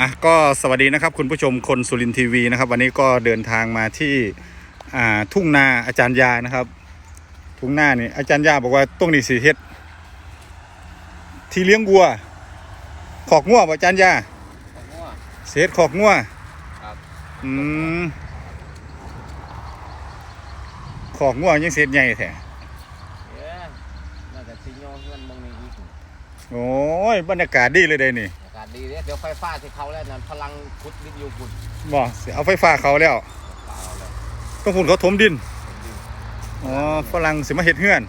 อะก็สวัสดีนะครับคุณผู้ชมคนสุรินทร์ทีวีนะครับ วันนี้ก็เดินทางมาที่อ่าทุ่งนาอาจารย์ยานะครับ ทุ่งนานี่อาจารย์ยาบอกว่าตรงนี้สีเฮ็ด ที่เลี้ยงวัว ขอกงัวบ่อาจารย์ยาผมว่าเสียดขอกงัวครับอืมขอกงัวยังเสียดใหญ่แท้เอ๊ะน่าจะซิโยเงินมองในอีกโอ้ยบรรยากาศดีเลยเด้นี่อากาศ ดีเนี่ยเดี๋ยวไฟฟ้าที่เขาแล้วนั่นพลังพุทธวิทยุบุญบ่สิเอาไฟฟ้าเขาแล้วเปล่าเลยต้องพูนเขาถมดิน อ๋อฝรั่งสิมาเฮ็ดเฮือน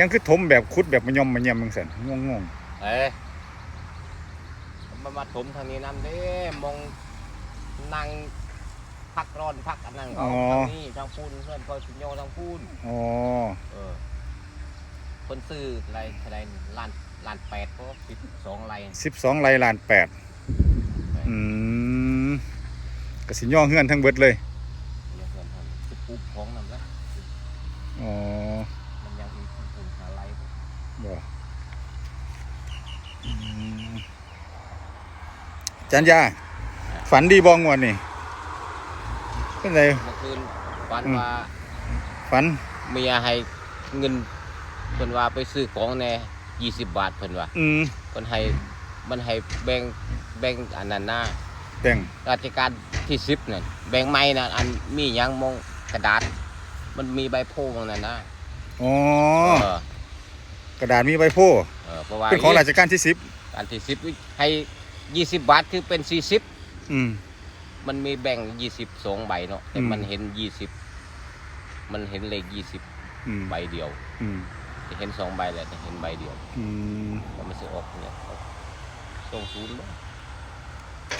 ยังคือถมแบบคุดแบบมันยอมมันยำมังสันงงงเอ้ยมามาถมทางนี้น้ำเด้มองนั่งพักร้อนพักอันนั้นเขาทางนี้ทางพูนเพื่อนคอยซิโยทางพูนๆอ๋อ เออคนซื้ออะไรอะไรล้าน ล้านแปดเพราะสิบสองไรสิบสองไร่ล้านแปดอืมกสิย่อเฮือนทั้งเบิดเลยเดี๋ยวเพื่อนทำสิบปุ๊บของนำแล้วอ๋อมันยังมีคนหาไรบ่อืมจันยาฝันดีบองวดนี่เป็นไรเมื่อคืนฝันอืมว่าฝันเมียให้เงินเพิ่นว่าไปซื้อของแน่ ยี่สิบบาทเพิ่นว่าอืมเพิ่นให้มันให้แบ่งแบ่งอันนั้นนะแบ่งราชการที่สิบนั่นแบ่งไม้นะอันมีหยังมองกระดาษ มันมีใบโพงนั่นนะอ๋อเออกระดาษมีใบโพเออเพราะว่าเป็นของราชการที่สิบอันที่สิบให้ยี่สิบบาทคือเป็นสี่สิบอืม มันมีแบ่งยี่สิบสองใบเนาะแต่อืม มันเห็นยี่สิบมันเห็นเลขยี่สิบอืมใบเดียว อืม แต่เห็นสองใบแหละแต่เห็นใบเดียวอืมว่ามันจะออกเนี่ยสองศูนย์บ่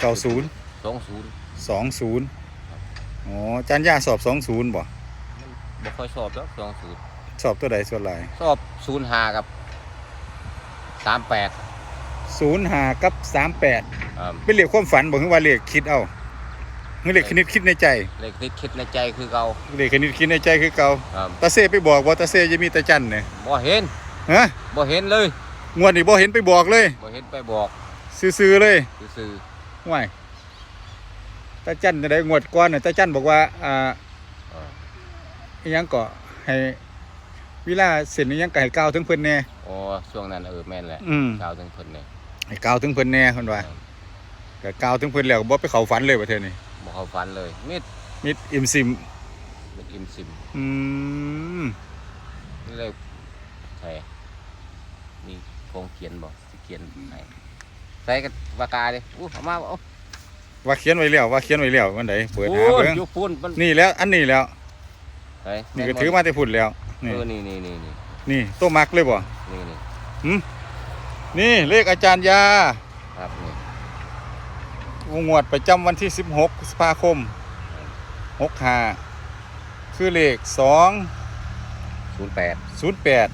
เก้าศูนย์สองศูนย์สองศูนย์อ๋อจันยาสอบสองศูนย์บ่บ่ค่อยชอบแล้วสองศูนย์สอบตัวใดส่วนหลายชอบศูนย์หากับสามแปดศูนย์หากับสามแปดอ่าเป็นเลขความฝันบอกคือว่าเลขคิดเอา เมื่อเลขคณิตคิดในใจเลขที่คิดในใจคือเก่าเลขคณิตคิดในใจคือเก่าอ่าตาเซไปบอกว่าตาเซจะมีตาจันเนี่ยบ่เห็นฮะบ่เห็นเลยงวดนี้บ่เห็นไปบอกเลยบ่เห็นไปบอกซื่อๆเลยซื่อห่วยตาจันจะได้งวดก่อนน่ะตาจันบอกว่าอ่าๆเอออิหยังก็ให้เวลาเส้นอิหยังก็ให้กล่าวถึงเพิ่นแน่อ๋อช่วงนั้นเออแม่นแหละอืมชาวถึงเพิ่นเนี่ยให้กล่าวถึงเพิ่นแน่เพิ่นว่าก็กล่าวถึงเพิ่นแล้วก็บ่ไปเข้าฝันเลยว่าเท่านี้บ่ เข้าฝันเลย มิดมิดอิมซิมมิดอิมซิมอืมนี่เลยใช่นี่คงเขียนบ่สิเขียนให้ใส่กับปากกาดิอู้เอามาเอาว่าเขียนไว้แล้วว่าเขียนไว้แล้ววันใดเปิดหาโอ้ยเบิ่งอยู่พุ่นมันนี่แล้วอันนี้แล้วเฮ้ยนี่ก็ถือมาแต่พุ่นแล้วเอนี่อนี่นี่นี่นี่นี่ตัวมักเลยบ่นี่นี่นี่เลขอาจารย์ยาครับนี่ว งงวดประจำวันที่ 16พฤษภาคม65คือเลขศูนย์แปด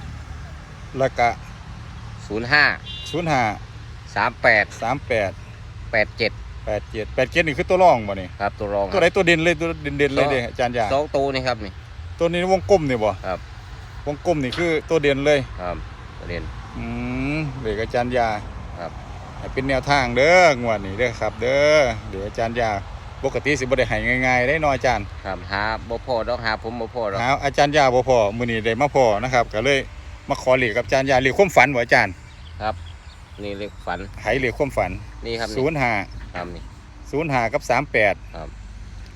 208 แล้วก็ ศูนย์ห้า05 สามแปด38 แปดเจ็ด87 87นี่คือตัวรองบ่นี่ครับตัวรองตัวไหนตัวเด่นเลยตัวเด่นๆเลยสองเด้อาจารย์ยาสองตัวนี่ครับนี่ ตัวนี้วงกลมนี่บ่ครับ วงกลมนี่คือตัวเด่นเลย ครับตัวเรียนอืมเลขอาจารย์ยาครับให้ เป็นแนวทางเด้องวดนี้เด้อครับ เด้อเดี๋ยวอาจารย์ยาปกติสิบ่ได้ให้ง่ายๆได้เน้อยอาจารย์ครับหาบ่พอดอกหาผมบ่พอดอกหาอาจารย์ยาบ่พอมื้อนี้ได้มาพอนะครับ ก็เลยมาขอเลขกับอาจารย์ยาเลขความฝันบ่อาจารย์นี่เลขฝันให้เลขความฝันนี่ครับนี่05ครับนี่05กับ38ครับ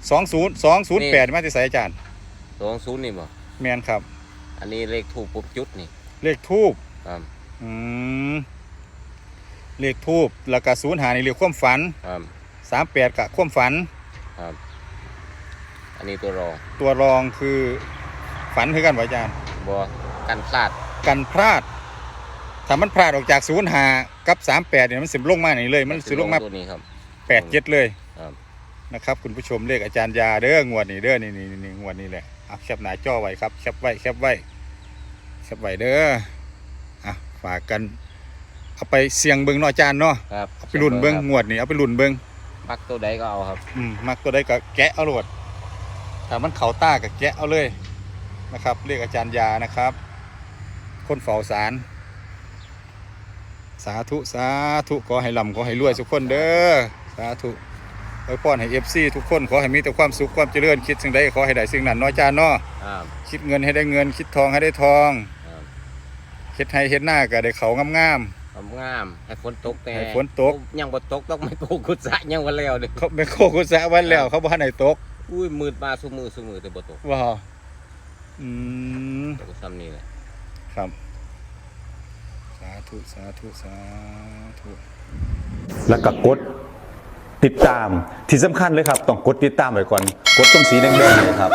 20 208มาที่ไสอาจารย์สองศูนย์นี่บ่แม่นครับ อันนี้เลขถูกปุ๊บจุดนี่ เลขทูบครับอืม เลขทูบแล้วก็05นี่เลขความฝันครับ38ก็ความฝัน ครับ อันนี้ตัวรองตัวรองคือฝันคือกันบ่อาจารย์บ่กันพลาดกันพลาดถ้ามันพลาดออกจากศูนย์หากับสามแปดเนี่ยมันสิลงมานี่เลย มันสิลงมาตัวนี้ครับแปดเจ็ดเลยครับนะครับคุณผู้ชมเลขอาจารย์ยาเด้องวดนี้เด้อนี่นี่นี่งวดนี้แหละเอาแคปหน้าจอไว้ครับแคปไว้แคปไว้แคปไว้เด้ออะฝากกัน เอาไปเสี่ยงเบิ้งเนาะอาจารย์เนาะครับเอาไปลุ่นเบิ้งงวดนี้เอาไปลุ่นเบิ้งมักตัวใดก็เอาครับอืมมักตัวใดก็แกะเอาโหลดถ้ามันเข่าต้าก็แกะเอาเลยนะครับเลขอาจารย์ยานะครับ คนเฝ้าสารสาธุ สาธุ ขอให้ร่ำขอให้รวยทุกคนเด้อสาธุไว้พรให้ FC ทุกคนขอให้มีแต่ความสุขความเจริญคิดสิ่งใดขอให้ได้สิ่งนั้นเนาะอาจารย์เนาะครับคิดเงินให้ได้เงินคิดทองให้ได้ทองครับเฮ็ดให้เฮ็ดหน้าก็ได้เขางามงาม งามให้ฝนตกแต่ให้ฝนตก ยังบ่ตกต้องไม่โกกุศะยังบ่แล้วเด้อๆเขาไปโคกุสะวันแล้ว เขาบ่ทันได้ตกอุ้ยมืดมาซุมือซุมือแต่บ่ตกว้าอืมตกซ้ำนี่แหละครับ สาธุสาธุสาธุแล้วก็กดติดตามที่สำคัญเลยครับ ต้องกดติดตามไว้ก่อน กดตรงสีแดงๆเนยครับ